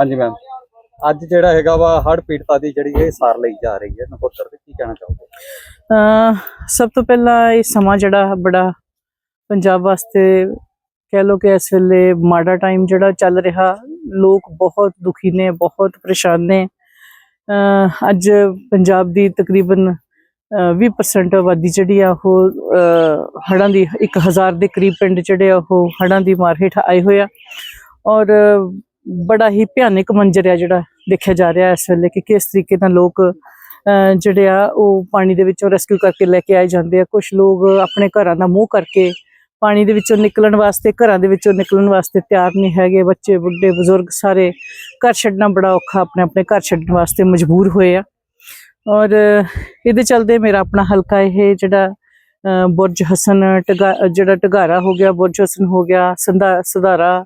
ਹਾਂਜੀ ਮੈਮ ਅੱਜ ਜਿਹੜਾ ਹੈਗਾ ਵਾ, ਹੜ੍ਹ ਪੀੜਤਾਂ ਦੀ ਜਿਹੜੀ ਇਹ ਸਾਰ ਲਈ ਜਾ ਰਹੀ ਹੈ, ਨਕੋਦਰ ਤੇ ਕੀ ਕਹਿਣਾ ਚਾਹੋਗੇ? ਸਭ ਤੋਂ ਪਹਿਲਾਂ ਇਹ ਸਮਾਂ ਜਿਹੜਾ ਬੜਾ ਪੰਜਾਬ ਵਾਸਤੇ ਕਹਿ ਲੋ ਕਿ ਇਸ ਵੇਲੇ ਮਾੜਾ ਟਾਈਮ ਜਿਹੜਾ ਚੱਲ ਰਿਹਾ, ਲੋਕ ਬਹੁਤ ਦੁਖੀ ਨੇ, ਬਹੁਤ ਪਰੇਸ਼ਾਨ ਨੇ। ਅੱਜ ਪੰਜਾਬ ਦੀ ਤਕਰੀਬਨ, ਅਹ 20% ਆਬਾਦੀ ਜਿਹੜੀ ਆ ਉਹ, ਅਹ, ਹੜ੍ਹਾਂ ਦੀ 1000 ਦੇ ਕਰੀਬ ਪਿੰਡ ਜਿਹੜੇ ਆ ਉਹ ਹੜ੍ਹਾਂ ਦੀ ਮਾਰ ਹੇਠ ਆਏ ਹੋਏ ਆ। ਔਰ ਬੜਾ ਹੀ ਭਿਆਨਕ ਮੰਜ਼ਰ ਆ ਜਿਹੜਾ ਦੇਖਿਆ ਜਾ ਰਿਹਾ ਇਸ ਵੇਲੇ ਕਿ ਕਿਸ ਤਰੀਕੇ ਨਾਲ ਲੋਕ ਜਿਹੜੇ ਆ ਉਹ ਪਾਣੀ ਦੇ ਵਿੱਚੋਂ ਰੈਸਕਿਊ ਕਰਕੇ ਲੈ ਕੇ ਆਏ ਜਾਂਦੇ ਆ। ਕੁਝ ਲੋਕ ਆਪਣੇ ਘਰਾਂ ਦਾ ਮੂੰਹ ਕਰਕੇ ਪਾਣੀ ਦੇ ਵਿੱਚੋਂ ਨਿਕਲਣ ਵਾਸਤੇ, ਘਰਾਂ ਦੇ ਵਿੱਚੋਂ ਨਿਕਲਣ ਵਾਸਤੇ ਤਿਆਰ ਨਹੀਂ ਹੈਗੇ। ਬੱਚੇ, ਬੁੱਢੇ, ਬਜ਼ੁਰਗ ਸਾਰੇ ਘਰ ਛੱਡਣਾ ਬੜਾ ਔਖਾ, ਆਪਣੇ ਆਪਣੇ ਘਰ ਛੱਡਣ ਵਾਸਤੇ ਮਜਬੂਰ ਹੋਏ ਆ। ਔਰ ਇਹਦੇ ਚਲਦੇ ਮੇਰਾ ਆਪਣਾ ਹਲਕਾ ਇਹ ਜਿਹੜਾ ਬੁਰਜ ਹਸਨ, ਟਗਾ, ਜਿਹੜਾ ਟਗਾਰਾ ਹੋ ਗਿਆ, ਬੁਰਜ ਹਸਨ ਹੋ ਗਿਆ, ਸੰਧਾ, ਸੁਧਾਰਾ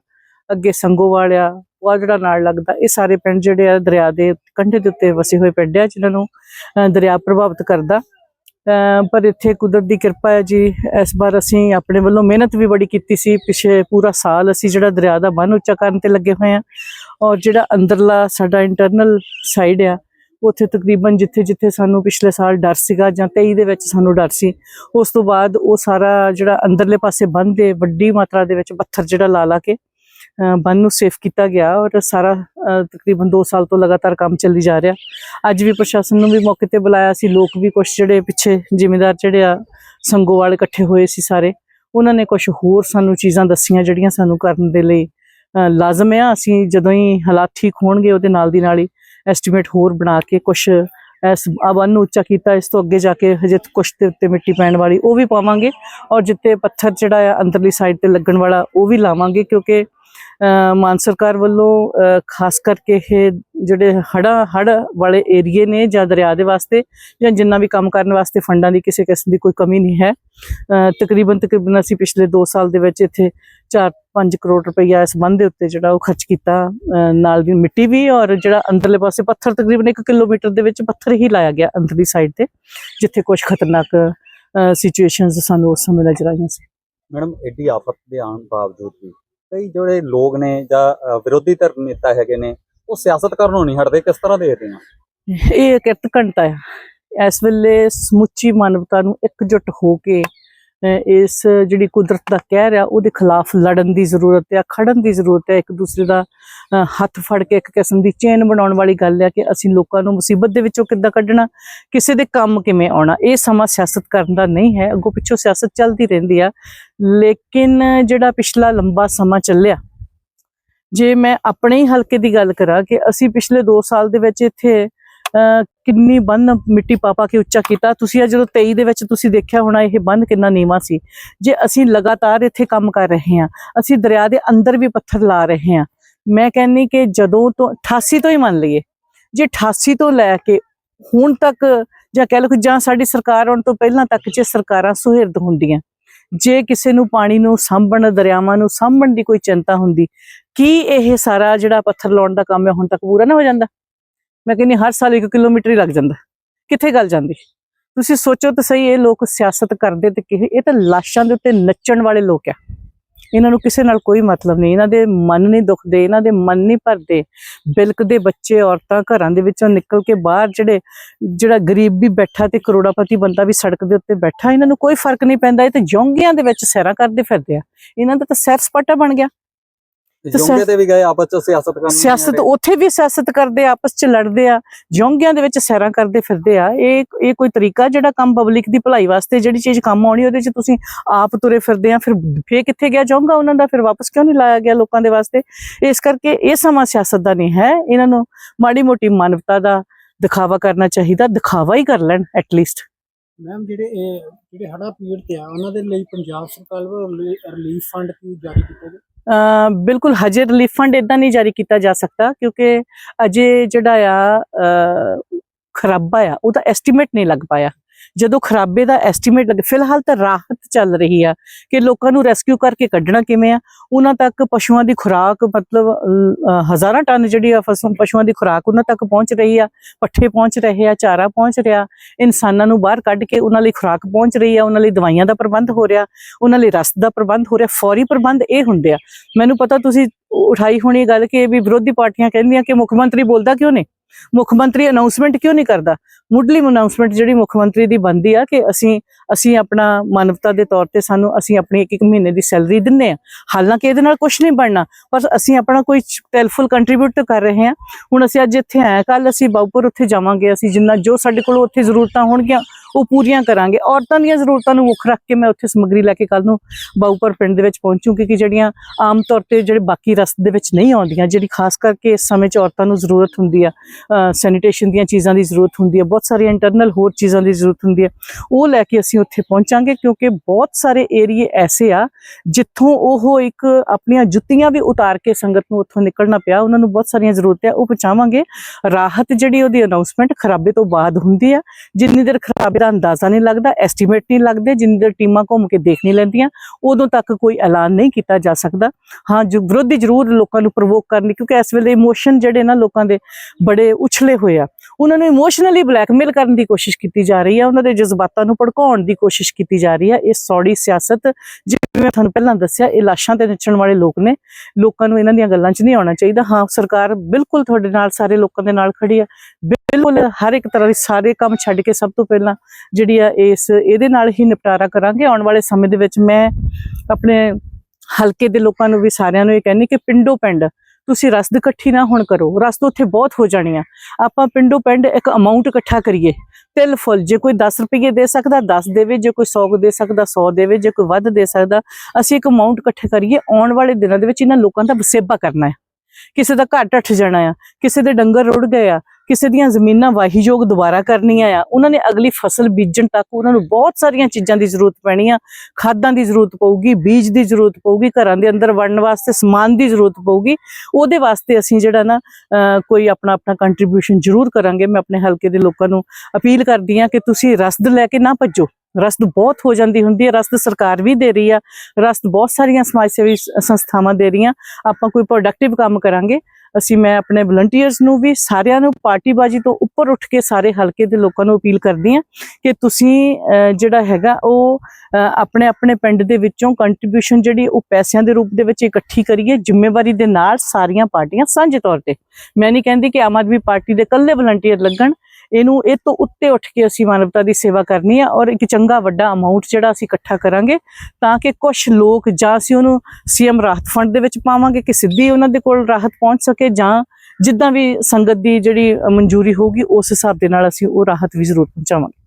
ਅੱਗੇ ਸੰਗੋਵਾਲ ਆ ਉਹ ਜਿਹੜਾ ਨਾਲ ਲੱਗਦਾ। ਇਹ ਸਾਰੇ ਪਿੰਡ ਜਿਹੜੇ ਆ ਦਰਿਆ ਦੇ ਕੰਢੇ ਦੇ ਉੱਤੇ ਵਸੇ ਹੋਏ ਪਿੰਡ ਆ, ਜਿਨ੍ਹਾਂ ਨੂੰ ਦਰਿਆ ਪ੍ਰਭਾਵਿਤ ਕਰਦਾ। ਪਰ ਇੱਥੇ ਕੁਦਰਤ ਦੀ ਕਿਰਪਾ ਹੈ ਜੀ। ਇਸ ਵਾਰ ਅਸੀਂ ਆਪਣੇ ਵੱਲੋਂ ਮਿਹਨਤ ਵੀ ਬੜੀ ਕੀਤੀ ਸੀ। ਪਿਛੇ ਪੂਰਾ ਸਾਲ ਅਸੀਂ ਜਿਹੜਾ ਦਰਿਆ ਦਾ ਬੰਨ ਉੱਚਾ ਕਰਨ ਤੇ ਲੱਗੇ ਹੋਏ ਆ। ਔਰ ਜਿਹੜਾ ਅੰਦਰਲਾ ਸਾਡਾ ਇੰਟਰਨਲ ਸਾਈਡ ਆ, ਉੱਥੇ ਤਕਰੀਬਨ ਜਿੱਥੇ ਜਿੱਥੇ ਸਾਨੂੰ ਪਿਛਲੇ ਸਾਲ ਡਰ ਸੀਗਾ ਜਾਂ 23 ਦੇ ਵਿੱਚ ਸਾਨੂੰ ਡਰ ਸੀ, ਉਸ ਤੋਂ ਬਾਅਦ ਉਹ ਸਾਰਾ ਜਿਹੜਾ ਅੰਦਰਲੇ ਪਾਸੇ ਬੰਨ੍ਹ ਦੇ ਵੱਡੀ ਮਾਤਰਾ ਦੇ ਵਿੱਚ ਪੱਥਰ ਜਿਹੜਾ ਲਾ ਲਾ ਕੇ ਬੰਨ ਨੂੰ ਸੇਫ ਕੀਤਾ ਗਿਆ ਔਰ ਸਾਰਾ ਤਕਰੀਬਨ 2 ਸਾਲ ਤੋਂ ਲਗਾਤਾਰ ਕੰਮ ਚੱਲੀ ਜਾ ਰਿਹਾ। ਅੱਜ ਵੀ ਪ੍ਰਸ਼ਾਸਨ ਨੂੰ ਵੀ ਮੌਕੇ ਤੇ ਬੁਲਾਇਆ ਸੀ। ਲੋਕ ਵੀ ਕੁਝ ਜਿਹੜੇ ਪਿੱਛੇ ਜ਼ਿਮੀਂਦਾਰ ਜਿਹੜੇ ਆ, ਸੰਗੋਵਾਲ ਇਕੱਠੇ ਹੋਏ ਸੀ ਸਾਰੇ, ਉਹਨਾਂ ਨੇ ਕੁਝ ਹੋਰ ਸਾਨੂੰ ਚੀਜ਼ਾਂ ਦੱਸੀਆਂ ਜਿਹੜੀਆਂ ਸਾਨੂੰ ਕਰਨ ਦੇ ਲਈ ਲਾਜ਼ਮ ਆ। ਅਸੀਂ ਜਦੋਂ ਹੀ ਹਾਲਾਤ ਠੀਕ ਹੋਣਗੇ, ਉਹਦੇ ਨਾਲ ਦੀ ਨਾਲ ਹੀ ਐਸਟੀਮੇਟ ਹੋਰ ਬਣਾ ਕੇ ਕੁਝ ਇਸ ਆਬਨ ਨੂੰ ਉੱਚਾ ਕੀਤਾ, ਇਸ ਤੋਂ ਅੱਗੇ ਜਾ ਕੇ ਹਜੇ ਕੁਛ ਦੇ ਉੱਤੇ ਮਿੱਟੀ ਪੈਣ ਵਾਲੀ ਉਹ ਵੀ ਪਾਵਾਂਗੇ ਔਰ ਜਿੱਤੇ ਪੱਥਰ ਜਿਹੜਾ ਆ ਅੰਦਰਲੀ ਸਾਈਡ ਤੇ ਲੱਗਣ ਵਾਲਾ ਉਹ ਵੀ ਲਾਵਾਂਗੇ ਕਿਉਂਕਿ ਮਾਨ ਸਰਕਾਰ ਵੱਲੋਂ ਖਾਸ ਕਰਕੇ ਇਹ ਜਿਹੜੇ ਹੜਾ ਹੜ ਵਾਲੇ ਏਰੀਏ ਨੇ ਜਾਂ ਦਰਿਆ ਦੇ ਵਾਸਤੇ ਜਾਂ ਜਿੰਨਾ ਵੀ ਕੰਮ ਕਰਨ ਵਾਸਤੇ ਫੰਡਾਂ ਦੀ ਕਿਸੇ ਕਿਸਮ ਦੀ ਕੋਈ ਕਮੀ ਨਹੀਂ ਹੈ। ਤਕਰੀਬਨ ਤਕਰੀਬਨ ਅਸੀਂ ਪਿਛਲੇ 2 ਸਾਲ ਦੇ ਵਿੱਚ ਇੱਥੇ 4-5 ਕਰੋੜ ਰੁਪਈਆ ਇਸ ਬੰਦ ਦੇ ਉੱਤੇ ਜਿਹੜਾ ਉਹ ਖਰਚ ਕੀਤਾ। ਨਾਲ ਦੀ ਮਿੱਟੀ ਵੀ ਔਰ ਜਿਹੜਾ ਅੰਦਰਲੇ ਪਾਸੇ ਪੱਥਰ ਤਕਰੀਬਨ 1 ਕਿਲੋਮੀਟਰ ਦੇ ਵਿੱਚ ਪੱਥਰ ਹੀ ਲਾਇਆ ਗਿਆ ਅੰਦਰਲੀ ਸਾਈਡ ਤੇ, ਜਿੱਥੇ ਕੁਝ ਖਤਰਨਾਕ ਸਿਚੁਏਸ਼ਨਸ ਸਾਨੂੰ ਉਸ ਸਮੇਂ ਨਜ਼ਰ ਆਈਆਂ ਸੀ। ਮੈਡਮ, ਐਡੀ ਆਫਤ ਦੇ ਆਉਣ ਬਾਵਜੂਦ ਵੀ ਕਈ ਜਿਹੜੇ ਲੋਕ ਨੇ ਜਾਂ ਵਿਰੋਧੀ ਧਿਰ ਨੇਤਾ ਹੈਗੇ ਨੇ, ਉਹ ਸਿਆਸਤ ਕਰਨੋਂ ਨਹੀਂ ਹਟਦੇ, ਕਿਸ ਤਰ੍ਹਾਂ ਦੇਖਦੇ ਆ ਇਹ ਕਿਰਤ ਘੰਟਾ ਹੈ ਇਸ ਵੇਲੇ ਸਮੁੱਚੀ ਮਾਨਵਤਾ ਨੂੰ ਇਕਜੁੱਟ ਹੋ ਕੇ ਇਸ ਜਿਹੜੀ ਕੁਦਰਤ ਦਾ ਕਹਿਰ ਆ, ਉਹਦੇ ਖਿਲਾਫ ਲੜਨ ਦੀ ਜ਼ਰੂਰਤ ਹੈ ਖੜਨ ਦੀ ਜ਼ਰੂਰਤ ਹੈ ਇੱਕ ਦੂਸਰੇ ਦਾ ਹੱਥ ਫੜ ਕੇ ਇੱਕ ਕਿਸਮ ਦੀ ਚੇਨ ਬਣਾਉਣ ਵਾਲੀ ਗੱਲ ਹੈ ਕਿ ਅਸੀਂ ਲੋਕਾਂ ਨੂੰ ਮੁਸੀਬਤ ਦੇ ਵਿੱਚੋਂ ਕਿੱਦਾਂ ਕੱਢਣਾ, ਕਿਸੇ ਦੇ ਕੰਮ ਕਿਵੇਂ ਆਉਣਾ, ਇਹ ਸਮਾਂ ਸਿਆਸਤ ਕਰਨ ਦਾ ਨਹੀਂ ਹੈ, ਅੱਗੋਂ ਪਿੱਛੋਂ ਸਿਆਸਤ ਚੱਲਦੀ ਰਹਿੰਦੀ ਆ। ਲੇਕਿਨ ਜਿਹੜਾ ਪਿਛਲਾ ਲੰਬਾ ਸਮਾਂ ਚੱਲਿਆ, ਜੇ ਮੈਂ ਆਪਣੇ ਹੀ ਹਲਕੇ ਦੀ ਗੱਲ ਕਰਾਂ ਕਿ ਅਸੀਂ ਪਿਛਲੇ 2 ਸਾਲ ਦੇ ਵਿੱਚ ਇੱਥੇ ਕਿੰਨੀ ਬੰਨ ਮਿੱਟੀ ਪਾ ਪਾ ਕੇ ਉੱਚਾ ਕੀਤਾ। ਤੁਸੀਂ ਆ ਜਦੋਂ 23 ਦੇ ਵਿੱਚ ਤੁਸੀਂ ਦੇਖਿਆ ਹੋਣਾ, ਇਹ ਬੰਨ ਕਿੰਨਾ ਨੀਵਾਂ ਸੀ। ਜੇ ਅਸੀਂ ਲਗਾਤਾਰ ਇੱਥੇ ਕੰਮ ਕਰ ਰਹੇ ਹਾਂ, ਅਸੀਂ ਦਰਿਆ ਦੇ ਅੰਦਰ ਵੀ ਪੱਥਰ ਲਾ ਰਹੇ ਹਾਂ, ਮੈਂ ਕਹਿੰਨੀ ਕਿ ਜਦੋਂ ਤੋਂ 88 ਤੋਂ ਹੀ ਮੰਨ ਲਈਏ, ਜੇ 88 ਤੋਂ ਲੈ ਕੇ ਹੁਣ ਤੱਕ ਜਾਂ ਕਹਿ ਲਓ ਕਿ ਜਾਂ ਸਾਡੀ ਸਰਕਾਰ ਆਉਣ ਤੋਂ ਪਹਿਲਾਂ ਤੱਕ ਜੇ ਸਰਕਾਰਾਂ ਸੁਹਿਰਦ ਹੁੰਦੀਆਂ, ਜੇ ਕਿਸੇ ਨੂੰ ਪਾਣੀ ਨੂੰ ਸਾਂਭਣ, ਦਰਿਆਵਾਂ ਨੂੰ ਸਾਂਭਣ ਦੀ ਕੋਈ ਚਿੰਤਾ ਹੁੰਦੀ, ਕੀ ਇਹ ਸਾਰਾ ਜਿਹੜਾ ਪੱਥਰ ਲਾਉਣ ਦਾ ਕੰਮ ਹੈ ਹੁਣ ਤੱਕ ਪੂਰਾ ਨਾ ਹੋ ਜਾਂਦਾ? ਮੈਂ ਕਹਿੰਨੀ ਹਰ ਸਾਲ 1 ਕਿਲੋਮੀਟਰ ਹੀ ਲੱਗ ਜਾਂਦਾ। ਕਿੱਥੇ ਗੱਲ ਜਾਂਦੀ? ਤੁਸੀਂ ਸੋਚੋ ਤਾਂ ਸਹੀ, ਇਹ ਲੋਕ ਸਿਆਸਤ ਕਰਦੇ ਤੇ ਕਿਹੇ, ਇਹ ਤਾਂ ਲਾਸ਼ਾਂ ਦੇ ਉੱਤੇ ਨੱਚਣ ਵਾਲੇ ਲੋਕ ਆ। ਇਹਨਾਂ ਨੂੰ ਕਿਸੇ ਨਾਲ ਕੋਈ ਮਤਲਬ ਨਹੀਂ, ਇਹਨਾਂ ਦੇ ਮਨ ਨਹੀਂ ਦੁਖਦੇ, ਇਹਨਾਂ ਦੇ ਮਨ ਨਹੀਂ ਭਰਦੇ। ਬਿਲਕਦੇ ਬੱਚੇ, ਔਰਤਾਂ ਘਰਾਂ ਦੇ ਵਿੱਚੋਂ ਨਿਕਲ ਕੇ ਬਾਹਰ ਜਿਹੜੇ, ਜਿਹੜਾ ਗਰੀਬ ਵੀ ਬੈਠਾ ਤੇ ਕਰੋੜਾਪਤੀ ਬੰਦਾ ਵੀ ਸੜਕ ਦੇ ਉੱਤੇ ਬੈਠਾ, ਇਹਨਾਂ ਨੂੰ ਕੋਈ ਫ਼ਰਕ ਨਹੀਂ ਪੈਂਦਾ, ਇਹ ਤੇ ਜੌਂਗਿਆਂ ਦੇ ਵਿੱਚ ਸੈਰਾਂ ਕਰਦੇ ਫਿਰਦੇ ਆ। ਇਹਨਾਂ ਦਾ ਤਾਂ ਸੈਰ ਸਪਾਟਾ ਬਣ ਗਿਆ। ਜੋਗੇ ਤੇ ਵੀ ਗਏ ਆਪਸ ਚ ਸਿਆਸਤ। ਉੱਥੇ ਵੀ ਸਿਆਸਤ ਕਰਦੇ ਆਪਸ ਚ ਲੜਦੇ ਆ ਜੌਂਗਿਆਂ ਦੇ ਵਿੱਚ ਸੈਰਾਂ ਕਰਦੇ ਫਿਰਦੇ ਆ। ਇਹ ਇਹ ਕੋਈ ਤਰੀਕਾ ਜਿਹੜਾ ਕੰਮ ਪਬਲਿਕ ਦੀ ਭਲਾਈ ਵਾਸਤੇ ਜਿਹੜੀ ਚੀਜ਼ ਕੰਮ ਆਉਣੀ ਉਹਦੇ ਚ ਤੁਸੀਂ ਆਪ ਤੁਰੇ ਫਿਰਦੇ ਆ ਫਿਰ ਫੇਰ ਕਿੱਥੇ ਗਿਆ ਜਾਊਗਾ ਉਹਨਾਂ ਦਾ? ਫਿਰ ਵਾਪਸ ਕਿਉਂ ਨਹੀਂ ਲਾਇਆ ਗਿਆ ਲੋਕਾਂ ਦੇ ਵਾਸਤੇ? ਇਸ ਕਰਕੇ ਇਹ ਸਮਾਂ ਸਿਆਸਤ ਦਾ ਨਹੀਂ ਹੈ। ਇਹਨਾਂ ਨੂੰ ਮਾੜੀ ਮੋਟੀ ਮਾਨਵਤਾ ਦਾ ਦਿਖਾਵਾ ਕਰਨਾ ਚਾਹੀਦਾ ਦਿਖਾਵਾ ਹੀ ਕਰ ਲੈਣ ਐਟਲੀਸਟ ਮੈਮ ਜਿਹੜੇ ਇਹ ਜਿਹੜੇ ਹੜ੍ਹਾਂ ਪੀੜਤ ਆ ਉਹਨਾਂ ਦੇ ਲਈ ਪੰਜਾਬ ਸਰਕਾਰ ਵੱਲੋਂ ਰਿਲੀਫ ਫੰਡ ਕੀ ਜਾਰੀ ਕੀਤਾ ਗਿਆ ਬਿਲਕੁਲ ਹਜੇ ਰਿਲੀਫ ਫੰਡ ਇਦਾਂ ਨਹੀਂ ਜਾਰੀ ਕੀਤਾ ਜਾ ਸਕਦਾ, ਕਿਉਂਕਿ ਅਜੇ ਜਿਹੜਾ ਆ ਖਰਾਬਾ ਆ ਉਹਦਾ ਐਸਟੀਮੇਟ ਨਹੀਂ ਲੱਗ ਪਾਇਆ। ਜਦੋਂ ਖਰਾਬੇ ਦਾ ਐਸਟੀਮੇਟ ਲੱਗੇ, ਫਿਲਹਾਲ ਤਾਂ ਰਾਹਤ ਚੱਲ ਰਹੀ ਆ ਕਿ ਲੋਕਾਂ ਨੂੰ ਰੈਸਕਿਊ ਕਰਕੇ ਕੱਢਣਾ ਕਿਵੇਂ ਆ। ਉਹਨਾਂ ਤੱਕ ਪਸ਼ੂਆਂ ਦੀ ਖੁਰਾਕ, ਮਤਲਬ ਹਜ਼ਾਰਾਂ ਟਨ ਜਿਹੜੀ ਆ ਪਸ਼ੂਆਂ ਦੀ ਖੁਰਾਕ ਉਹਨਾਂ ਤੱਕ ਪਹੁੰਚ ਰਹੀ ਆ, ਪੱਠੇ ਪਹੁੰਚ ਰਹੇ ਆ, ਚਾਰਾ ਪਹੁੰਚ ਰਿਹਾ, ਇਨਸਾਨਾਂ ਨੂੰ ਬਾਹਰ ਕੱਢ ਕੇ ਉਹਨਾਂ ਲਈ ਖੁਰਾਕ ਪਹੁੰਚ ਰਹੀ ਆ, ਉਹਨਾਂ ਲਈ ਦਵਾਈਆਂ ਦਾ ਪ੍ਰਬੰਧ ਹੋ ਰਿਹਾ, ਉਹਨਾਂ ਲਈ ਰਸਦ ਦਾ ਪ੍ਰਬੰਧ ਹੋ ਰਿਹਾ, ਫੌਰੀ ਪ੍ਰਬੰਧ ਇਹ ਹੁੰਦੇ ਆ। ਮੈਨੂੰ ਪਤਾ ਤੁਸੀਂ ਉਠਾਈ ਹੋਣੀ ਗੱਲ ਕਿ ਵੀ ਵਿਰੋਧੀ ਪਾਰਟੀਆਂ ਕਹਿੰਦੀਆਂ ਕਿ ਮੁੱਖ ਮੰਤਰੀ ਬੋਲਦਾ ਕਿਉਂ ਨਹੀਂ? ਮੁੱਖ ਮੰਤਰੀ ਅਨਾਉਂਸਮੈਂਟ ਕਿਉਂ ਨਹੀਂ ਕਰਦਾ? ਮੁੱਢਲੀ ਅਨਾਉਂਸਮੈਂਟ ਜਿਹੜੀ ਮੁੱਖ ਮੰਤਰੀ ਦੀ ਬੰਦੀ ਆ ਕਿ ਅਸੀਂ ਅਸੀਂ ਆਪਣਾ ਮਾਨਵਤਾ ਦੇ ਤੌਰ ਤੇ ਸਾਨੂੰ, ਅਸੀਂ ਆਪਣੀ ਇੱਕ ਇੱਕ ਮਹੀਨੇ ਦੀ ਸੈਲਰੀ ਦਿੰਨੇ ਆ। ਹਾਲਾਂਕਿ ਇਹਦੇ ਨਾਲ ਕੁਝ ਨਹੀਂ ਬਣਨਾ, ਪਰ ਅਸੀਂ ਆਪਣਾ ਕੋਈ ਟੈਲਫੁਲ ਕੰਟਰੀਬਿਊਟ ਕਰ ਰਹੇ ਹਾਂ ਹੁਣ ਅਸੀਂ ਅੱਜ ਇੱਥੇ ਆਏ ਕੱਲ ਅਸੀਂ ਬਾਉਪੁਰ ਉੱਥੇ ਜਾਵਾਂਗੇ, ਅਸੀਂ ਜਿੰਨਾ ਜੋ ਸਾਡੇ ਕੋਲ ਉੱਥੇ ਜ਼ਰੂਰਤਾਂ ਹੋਣਗੀਆਂ ਉਹ ਪੂਰੀਆਂ ਕਰਾਂਗੇ। ਔਰਤਾਂ ਦੀਆਂ ਜ਼ਰੂਰਤਾਂ ਨੂੰ ਮੁੱਖ ਰੱਖ ਕੇ ਮੈਂ ਉੱਥੇ ਸਮੱਗਰੀ ਲੈ ਕੇ ਕੱਲ ਨੂੰ ਬਾਉਪੁਰ ਪਿੰਡ ਦੇ ਵਿੱਚ ਪਹੁੰਚੂਗੀ ਕਿ ਜਿਹੜੀਆਂ ਆਮ ਤੌਰ ਤੇ ਜਿਹੜੇ ਬਾਕੀ ਰਸਤੇ ਦੇ ਵਿੱਚ ਨਹੀਂ ਆਉਂਦੀਆਂ, ਜਿਹੜੀ ਖਾਸ ਕਰਕੇ ਇਸ ਸਮੇਂ 'ਚ ਔਰਤਾਂ ਨੂੰ ਜ਼ਰੂਰਤ ਹੁੰਦੀ ਆ ਸੈਨੀਟੇਸ਼ਨ ਦੀਆਂ ਚੀਜ਼ਾਂ ਦੀ ਜ਼ਰੂਰਤ ਹੁੰਦੀ ਆ, ਬਹੁਤ ਸਾਰੀਆਂ ਇੰਟਰਨਲ ਹੋਰ ਚੀਜ਼ਾਂ ਦੀ ਜ਼ਰੂਰਤ ਹੁੰਦੀ ਹੈ ਉਹ ਲੈ ਕੇ ਅਸੀਂ ਉੱਥੇ ਪਹੁੰਚਾਂਗੇ, ਕਿਉਂਕਿ ਬਹੁਤ ਸਾਰੇ ਏਰੀਏ ਐਸੇ ਆ ਜਿੱਥੋਂ ਉਹ ਇੱਕ ਆਪਣੀਆਂ ਜੁੱਤੀਆਂ ਵੀ ਉਤਾਰ ਕੇ ਸੰਗਤ ਨੂੰ ਉੱਥੋਂ ਨਿਕਲਣਾ ਪਿਆ, ਉਹਨਾਂ ਨੂੰ ਬਹੁਤ ਸਾਰੀਆਂ ਜ਼ਰੂਰਤਾਂ ਉਹ ਪਹੁੰਚਾਵਾਂਗੇ। ਰਾਹਤ ਜਿਹੜੀ ਉਹਦੀ ਅਨਾਉਂਸਮੈਂਟ ਖਰਾਬੇ ਤੋਂ ਬਾਅਦ ਹੁੰਦੀ ਆ, ਜਿੰਨੀ ਦੇਰ ਖਰਾਬੇ ਦਾ ਅੰਦਾਜ਼ਾ ਨਹੀਂ ਲੱਗਦਾ ਐਸਟੀਮੇਟ ਨਹੀਂ ਲੱਗਦੇ ਜਿੰਨੀ ਦੇਰ ਟੀਮਾਂ ਘੁੰਮ ਕੇ ਦੇਖ ਨਹੀਂ ਲੈਂਦੀਆਂ, ਉਦੋਂ ਤੱਕ ਕੋਈ ਐਲਾਨ ਨਹੀਂ ਕੀਤਾ ਜਾ ਸਕਦਾ। ਹਾਂ, ਜੋ ਵਿਰੋਧੀ ਜ਼ਰੂਰ ਲੋਕਾਂ ਨੂੰ ਪ੍ਰਵੋਕ ਕਰਨ ਕਿਉਂਕਿ ਇਸ ਵੇਲੇ ਇਮੋਸ਼ਨ ਜਿਹੜੇ ਨਾ ਲੋਕਾਂ ਦੇ ਬੜੇ ਉਛਲੇ ਹੋਏ ਆ। ਉਹਨਾਂ ਨੂੰ ਇਮੋਸ਼ਨਲੀ ਬਲੈਕਮੇਲ ਕਰਨ ਦੀ ਕੋਸ਼ਿਸ਼ ਕੀਤੀ ਜਾ ਰਹੀ ਹੈ ਉਹਨਾਂ ਦੇ ਜਜ਼ਬਾਤਾਂ ਨੂੰ ਭੜਕਾਉਣ ਦੀ ਕੋਸ਼ਿਸ਼ ਕੀਤੀ ਜਾ ਰਹੀ ਹੈ ਇਹ ਸੌੜੀ ਸਿਆਸਤ, ਜਿਵੇਂ ਮੈਂ ਤੁਹਾਨੂੰ ਪਹਿਲਾਂ ਦੱਸਿਆ, ਇਹ ਲਾਸ਼ਾਂ ਤੇ ਨੱਚਣ ਵਾਲੇ ਲੋਕ ਨੇ। ਲੋਕਾਂ ਨੂੰ ਇਹਨਾਂ ਦੀਆਂ ਗੱਲਾਂ 'ਚ ਨਹੀਂ ਆਉਣਾ ਚਾਹੀਦਾ। ਹਾਂ, ਸਰਕਾਰ ਬਿਲਕੁਲ ਤੁਹਾਡੇ ਨਾਲ, ਸਾਰੇ ਲੋਕਾਂ ਦੇ ਨਾਲ ਖੜੀ ਹੈ ਬਿਲਕੁਲ ਹਰ ਇੱਕ ਤਰ੍ਹਾਂ ਦੇ ਸਾਰੇ ਕੰਮ ਛੱਡ ਕੇ ਸਭ ਤੋਂ ਪਹਿਲਾਂ ਜਿਹੜੀ ਆ ਇਸ, ਇਹਦੇ ਨਾਲ ਹੀ ਨਿਪਟਾਰਾ ਕਰਾਂਗੇ। ਆਉਣ ਵਾਲੇ ਸਮੇਂ ਦੇ ਵਿੱਚ ਮੈਂ ਆਪਣੇ ਹਲਕੇ ਦੇ ਲੋਕਾਂ ਨੂੰ ਵੀ ਸਾਰਿਆਂ ਨੂੰ ਇਹ ਕਹਿੰਨੀ ਕਿ ਪਿੰਡੋ ਪਿੰਡ, ਤੁਸੀਂ ਰਸਦ ਇਕੱਠੀ ਨਾ ਹੁਣ ਕਰੋ। ਰਸਦ ਉੱਥੇ ਬਹੁਤ ਹੋ ਜਾਣੀ ਆ। ਆਪਾਂ ਪਿੰਡੋ ਪਿੰਡ ਇੱਕ ਅਮਾਉਂਟ ਇਕੱਠਾ ਕਰੀਏ। ਤਿਲ ਫੁੱਲ, ਜੇ ਕੋਈ 10 ਰੁਪਏ ਦੇ ਸਕਦਾ 10 ਦੇਵੇ। ਜੇ ਕੋਈ 100 ਦੇ ਸਕਦਾ 100 ਦੇਵੇ। ਜੇ ਕੋਈ ਵੱਧ ਦੇ ਸਕਦਾ, ਅਸੀਂ ਇੱਕ ਅਮਾਉਂਟ ਇਕੱਠੇ ਕਰੀਏ। ਆਉਣ ਵਾਲੇ ਦਿਨਾਂ ਦੇ ਵਿੱਚ ਇਹਨਾਂ ਲੋਕਾਂ ਦਾ ਵਸੇਬਾ ਕਰਨਾ ਹੈ। ਕਿਸੇ ਦਾ ਘਰ ਟੱਠ ਜਾਣਾ ਆ, ਕਿਸੇ ਦੇ ਡੰਗਰ ਰੁੜ ਗਏ ਆ, ਕਿਸੇ ਦੀਆਂ ਜ਼ਮੀਨਾਂ ਵਾਹੀਯੋਗ ਦੁਬਾਰਾ ਕਰਨੀਆਂ ਆ, ਉਹਨਾਂ ਨੇ ਅਗਲੀ ਫਸਲ ਬੀਜਣ ਤੱਕ ਉਹਨਾਂ ਨੂੰ ਬਹੁਤ ਸਾਰੀਆਂ ਚੀਜ਼ਾਂ ਦੀ ਜ਼ਰੂਰਤ ਪੈਣੀ ਆ, ਖਾਦਾਂ ਦੀ ਜ਼ਰੂਰਤ ਪਊਗੀ, ਬੀਜ ਦੀ ਜ਼ਰੂਰਤ ਪਊਗੀ, ਘਰਾਂ ਦੇ ਅੰਦਰ ਵੜਨ ਵਾਸਤੇ ਸਮਾਨ ਦੀ ਜ਼ਰੂਰਤ ਪਊਗੀ, ਉਹਦੇ ਵਾਸਤੇ ਅਸੀਂ ਜਿਹੜਾ ਨਾ, ਅਹ, ਕੋਈ ਆਪਣਾ ਆਪਣਾ ਕੰਟਰੀਬਿਊਸ਼ਨ ਜ਼ਰੂਰ ਕਰਾਂਗੇ, ਮੈਂ ਆਪਣੇ ਹਲਕੇ ਦੇ ਲੋਕਾਂ ਨੂੰ ਅਪੀਲ ਕਰਦੀ ਹਾਂ ਕਿ ਤੁਸੀਂ ਰਸਦ ਲੈ ਕੇ ਨਾ ਭੱਜੋ। ਰਸਦ ਬਹੁਤ ਹੋ ਜਾਂਦੀ ਹੁੰਦੀ ਹੈ, ਰਸਦ ਸਰਕਾਰ ਵੀ ਦੇ ਰਹੀ ਆ, ਰਸਦ ਬਹੁਤ ਸਾਰੀਆਂ ਸਮਾਜ ਸੇਵੀ ਸੰਸਥਾਵਾਂ ਦੇ ਰਹੀਆਂ, ਆਪਾਂ ਕੋਈ ਪ੍ਰੋਡਕਟਿਵ ਕੰਮ ਕਰਾਂਗੇ, ਅਸੀਂ ਮੈਂ ਆਪਣੇ ਵਲੰਟੀਅਰਸ ਨੂੰ ਵੀ ਸਾਰਿਆਂ ਨੂੰ ਪਾਰਟੀਬਾਜੀ ਤੋਂ ਉੱਪਰ ਉੱਠ ਕੇ ਸਾਰੇ ਹਲਕੇ ਦੇ ਲੋਕਾਂ ਨੂੰ ਅਪੀਲ ਕਰਦੀ ਹਾਂ ਕਿ ਤੁਸੀਂ ਜਿਹੜਾ ਹੈਗਾ ਉਹ ਆਪਣੇ ਆਪਣੇ ਪਿੰਡ ਦੇ ਵਿੱਚੋਂ ਕੰਟਰੀਬਿਊਸ਼ਨ ਜਿਹੜੀ ਉਹ ਪੈਸਿਆਂ ਦੇ ਰੂਪ ਦੇ ਵਿੱਚ ਇਕੱਠੀ ਕਰੀਏ, ਜ਼ਿੰਮੇਵਾਰੀ ਦੇ ਨਾਲ ਸਾਰੀਆਂ ਪਾਰਟੀਆਂ ਸਾਂਝੇ ਤੌਰ ਤੇ। ਮੈਂ ਨਹੀਂ ਕਹਿੰਦੀ ਕਿ ਆਮ ਆਦਮੀ ਪਾਰਟੀ ਦੇ ਇਕੱਲੇ ਵਲੰਟੀਅਰ ਲੱਗਣ ਇਹਨੂੰ ਇਹ ਤੋਂ ਉੱਤੇ ਉੱਠ ਕੇ ਅਸੀਂ ਮਾਨਵਤਾ ਦੀ ਸੇਵਾ ਕਰਨੀ ਹੈ ਔਰ ਇੱਕ ਚੰਗਾ ਵੱਡਾ ਅਮਾਉਂਟ ਜਿਹੜਾ ਅਸੀਂ ਇਕੱਠਾ ਕਰਾਂਗੇ ਤਾਂ ਕਿ ਕੁਝ ਲੋਕ ਜਾਂ ਅਸੀਂ ਉਹਨੂੰ ਸੀਐਮ ਰਾਹਤ ਫੰਡ ਦੇ ਵਿੱਚ ਪਾਵਾਂਗੇ ਕਿ ਸਿੱਧੀ ਉਹਨਾਂ ਦੇ ਕੋਲ ਰਾਹਤ ਪਹੁੰਚ ਸਕੇ ਜਾਂ ਜਿੱਦਾਂ ਵੀ ਸੰਗਤ ਦੀ ਜਿਹੜੀ ਮਨਜ਼ੂਰੀ ਹੋਊਗੀ ਉਸ ਹਿਸਾਬ ਦੇ ਨਾਲ ਅਸੀਂ ਉਹ ਰਾਹਤ ਵੀ ਜ਼ਰੂਰ ਪਹੁੰਚਾਵਾਂਗੇ।